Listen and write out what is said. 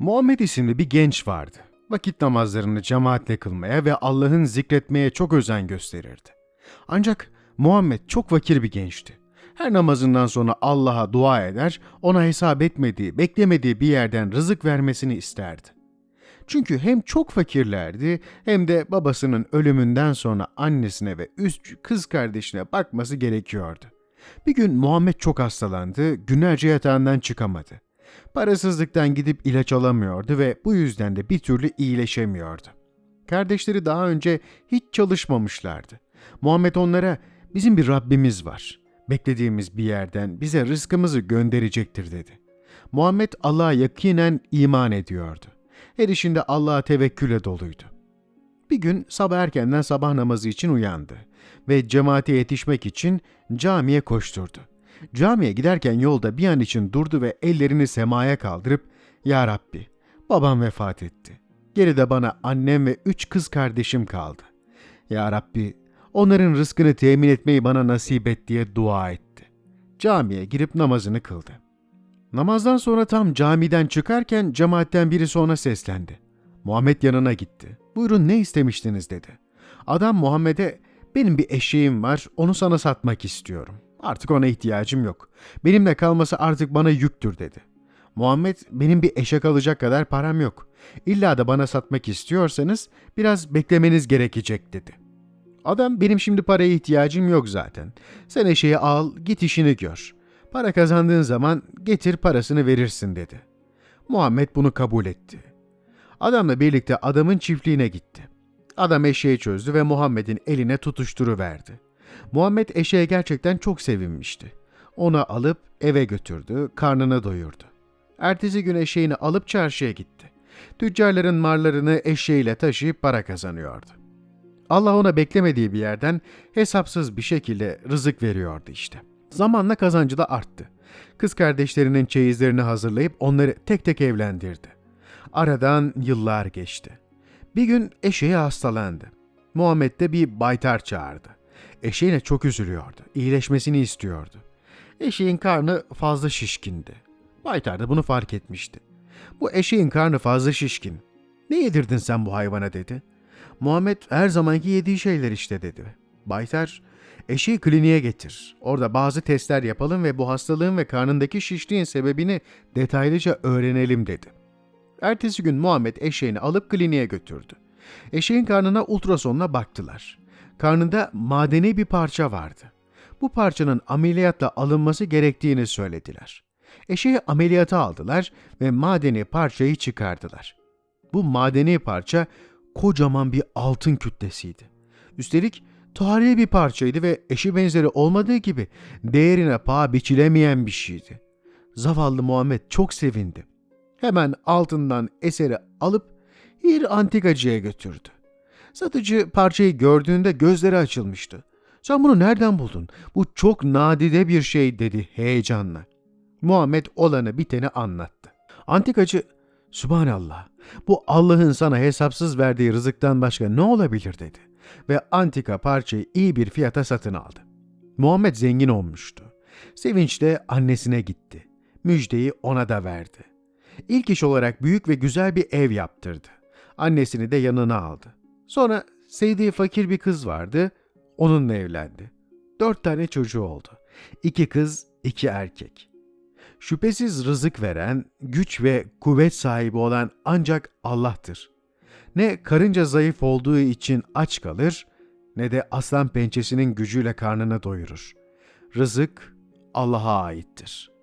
Muhammed isimli bir genç vardı. Vakit namazlarını cemaatle kılmaya ve Allah'ın zikretmeye çok özen gösterirdi. Ancak Muhammed çok fakir bir gençti. Her namazından sonra Allah'a dua eder, ona hesap etmediği, beklemediği bir yerden rızık vermesini isterdi. Çünkü hem çok fakirlerdi hem de babasının ölümünden sonra annesine ve üç kız kardeşine bakması gerekiyordu. Bir gün Muhammed çok hastalandı, günlerce yatağından çıkamadı. Parasızlıktan gidip ilaç alamıyordu ve bu yüzden de bir türlü iyileşemiyordu. Kardeşleri daha önce hiç çalışmamışlardı. Muhammed onlara bizim bir Rabbimiz var. Beklediğimiz bir yerden bize rızkımızı gönderecektir dedi. Muhammed Allah'a yakinen iman ediyordu. Her işinde Allah'a tevekküle doluydu. Bir gün sabah erkenden sabah namazı için uyandı ve cemaate yetişmek için camiye koşturdu. Camiye giderken yolda bir an için durdu ve ellerini semaya kaldırıp ''Ya Rabbi, babam vefat etti. Geride bana annem ve üç kız kardeşim kaldı. Ya Rabbi, onların rızkını temin etmeyi bana nasip et.'' diye dua etti. Camiye girip namazını kıldı. Namazdan sonra tam camiden çıkarken cemaatten birisi ona seslendi. Muhammed yanına gitti. Buyurun ne istemiştiniz dedi. Adam Muhammed'e benim bir eşeğim var onu sana satmak istiyorum. Artık ona ihtiyacım yok. Benimle kalması artık bana yüktür dedi. Muhammed benim bir eşek alacak kadar param yok. İlla da bana satmak istiyorsanız biraz beklemeniz gerekecek dedi. Adam benim şimdi paraya ihtiyacım yok zaten. Sen eşeği al git işini gör. Para kazandığın zaman getir parasını verirsin dedi. Muhammed bunu kabul etti. Adamla birlikte adamın çiftliğine gitti. Adam eşeği çözdü ve Muhammed'in eline tutuşturuverdi. Muhammed eşeğe gerçekten çok sevinmişti. Onu alıp eve götürdü, karnını doyurdu. Ertesi gün eşeğini alıp çarşıya gitti. Tüccarların marlarını eşeğiyle taşıyıp para kazanıyordu. Allah ona beklemediği bir yerden hesapsız bir şekilde rızık veriyordu işte. Zamanla kazancı da arttı. Kız kardeşlerinin çeyizlerini hazırlayıp onları tek tek evlendirdi. Aradan yıllar geçti. Bir gün eşeği hastalandı. Muhammed de bir baytar çağırdı. Eşeğine çok üzülüyordu. İyileşmesini istiyordu. Eşeğin karnı fazla şişkindi. Baytar da bunu fark etmişti. Bu eşeğin karnı fazla şişkin. Ne yedirdin sen bu hayvana dedi. Muhammed her zamanki yediği şeyler işte dedi. Baytar, eşeği kliniğe getir. Orada bazı testler yapalım ve bu hastalığın ve karnındaki şişliğin sebebini detaylıca öğrenelim dedi. Ertesi gün Muhammed eşeğini alıp kliniğe götürdü. Eşeğin karnına ultrasonla baktılar. Karnında madeni bir parça vardı. Bu parçanın ameliyatla alınması gerektiğini söylediler. Eşeği ameliyata aldılar ve madeni parçayı çıkardılar. Bu madeni parça kocaman bir altın kütlesiydi. Üstelik tarihi bir parçaydı ve eşi benzeri olmadığı gibi değerine paha biçilemeyen bir şeydi. Zavallı Muhammed çok sevindi. Hemen altından eseri alıp bir antikacıya götürdü. Satıcı parçayı gördüğünde gözleri açılmıştı. Sen bunu nereden buldun? Bu çok nadide bir şey dedi heyecanla. Muhammed olanı biteni anlattı. Antikacı, Subhanallah, bu Allah'ın sana hesapsız verdiği rızıktan başka ne olabilir dedi. Ve antika parçayı iyi bir fiyata satın aldı. Muhammed zengin olmuştu. Sevinçle annesine gitti. Müjdeyi ona da verdi. İlk iş olarak büyük ve güzel bir ev yaptırdı. Annesini de yanına aldı. Sonra sevdiği fakir bir kız vardı, onunla evlendi. Dört tane çocuğu oldu. İki kız, iki erkek. Şüphesiz rızık veren, güç ve kuvvet sahibi olan ancak Allah'tır. Ne karınca zayıf olduğu için aç kalır, ne de aslan pençesinin gücüyle karnını doyurur. Rızık Allah'a aittir.''